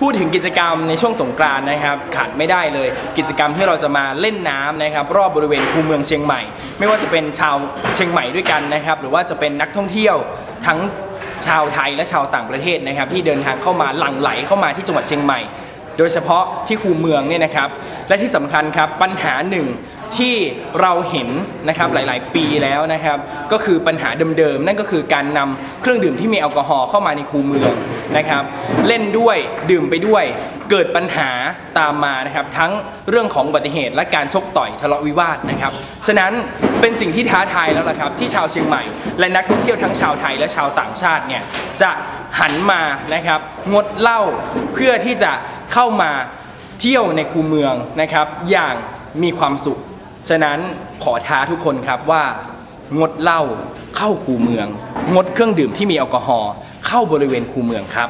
พูดถึงกิจกรรมในช่วงสงกรานต์นะครับขาดไม่ได้เลยกิจกรรมที่เราจะมาเล่นน้ำนะครับรอบบริเวณคูเมืองเชียงใหม่ ไม่ว่าจะเป็นชาวเชียงใหม่ด้วยกันนะครับ หรือว่าจะเป็นนักท่องเที่ยวทั้งชาวไทยและชาวต่างประเทศนะครับ ที่เดินทางเข้ามาหลั่งไหลเข้ามาที่จังหวัดเชียงใหม่ โดยเฉพาะที่คูเมืองเนี่ยนะครับ และที่สำคัญครับปัญหาหนึ่งที่เราเห็นนะครับหลายๆ ปีแล้วนะครับ ก็คือปัญหาเดิมๆ นั่นก็คือการนำเครื่องดื่มที่มีแอลกอฮอล์เข้ามาในคูเมือง นะครับ เล่นด้วยดื่มไปด้วย เกิดปัญหาตามมานะครับ ทั้งเรื่องของอุบัติเหตุและการชกต่อยทะเลาะวิวาทนะครับ ฉะนั้นเป็นสิ่งที่ท้าทายแล้วล่ะครับ ที่ชาวเชียงใหม่ และนักท่องเที่ยวทั้งชาวไทยและชาวต่างชาติเนี่ยจะหันมานะครับงดเหล้าเพื่อที่จะเข้ามาเที่ยวในคูเมืองนะครับ อย่างมีความสุข ฉะนั้นขอท้าทุกคนครับว่างดเหล้าเข้าคูเมือง งดเครื่องดื่มที่มีแอลกอฮอล์ เข้าบริเวณคูเมืองครับ